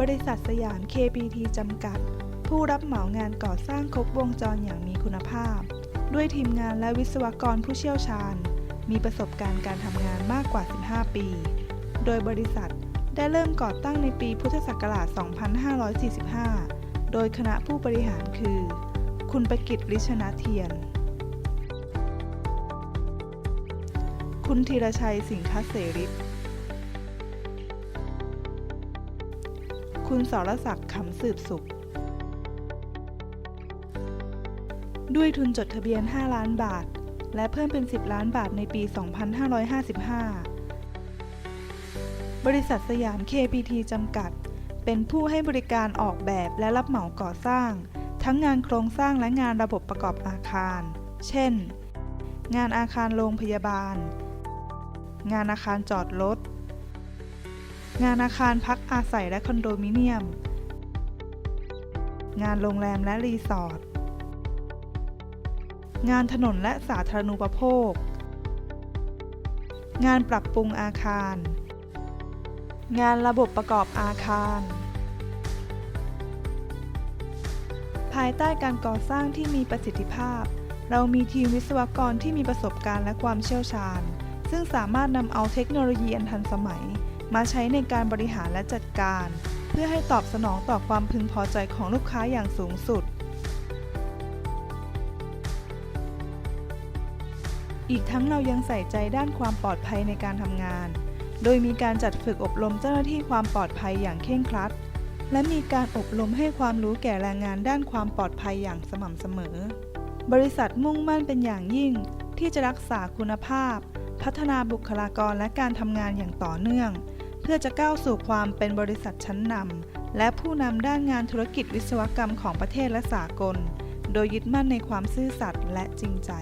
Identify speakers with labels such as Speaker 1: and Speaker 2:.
Speaker 1: บริษัทสยาม KPT จำกัด ผู้รับเหมางานก่อสร้างครบวงจรอย่างมีคุณภาพ ด้วยทีมงานและวิศวกรผู้เชี่ยวชาญ มีประสบการณ์การทำงานมากกว่า 15 ปี โดยบริษัทได้เริ่มก่อตั้งในปีพุทธศักราช 2545 โดยคณะผู้บริหารคือ คุณประกิตลิชนะเทียน คุณธีรชัยสิงคเสริ คุณสรศักดิ์ขำสืบสุข ด้วยทุนจดทะเบียน 5 ล้านบาท และเพิ่มเป็น 10 ล้านบาทในปี 2555 บริษัทสยาม KPT จำกัด เป็นผู้ให้บริการออกแบบและรับเหมาก่อสร้าง ทั้งงานโครงสร้างและงานระบบประกอบอาคาร เช่น งานอาคารโรงพยาบาล งานอาคารจอดรถ งานอาคารพักอาศัยและคอนโดมิเนียม งานโรงแรมและรีสอร์ท งานถนนและสาธารณูปโภค งานปรับปรุงอาคาร งานระบบประกอบอาคาร ภายใต้การก่อสร้างที่มีประสิทธิภาพ เรามีทีมวิศวกรที่มีประสบการณ์และความเชี่ยวชาญ ซึ่งสามารถนำเอาเทคโนโลยีอันทันสมัย มาใช้ในการบริหารและจัดการ เพื่อให้ตอบสนองต่อความพึงพอใจของลูกค้าอย่างสูงสุด อีกทั้งเรายังใส่ใจด้านความปลอดภัยในการทำงาน โดยมีการจัดฝึกอบรมเจ้าหน้าที่ความปลอดภัยอย่างเคร่งครัด และมีการอบรมให้ความรู้แก่แรงงานด้านความปลอดภัยอย่างสม่ำเสมอ บริษัทมุ่งมั่นเป็นอย่างยิ่งที่จะรักษาคุณภาพ พัฒนาบุคลากรและการทำงานอย่างต่อเนื่อง เพื่อจะก้าวสู่ความเป็นบริษัทชั้นนำและผู้นำด้านงานธุรกิจวิศวกรรมของประเทศและสากล โดยยึดมั่นในความซื่อสัตย์และจริงใจ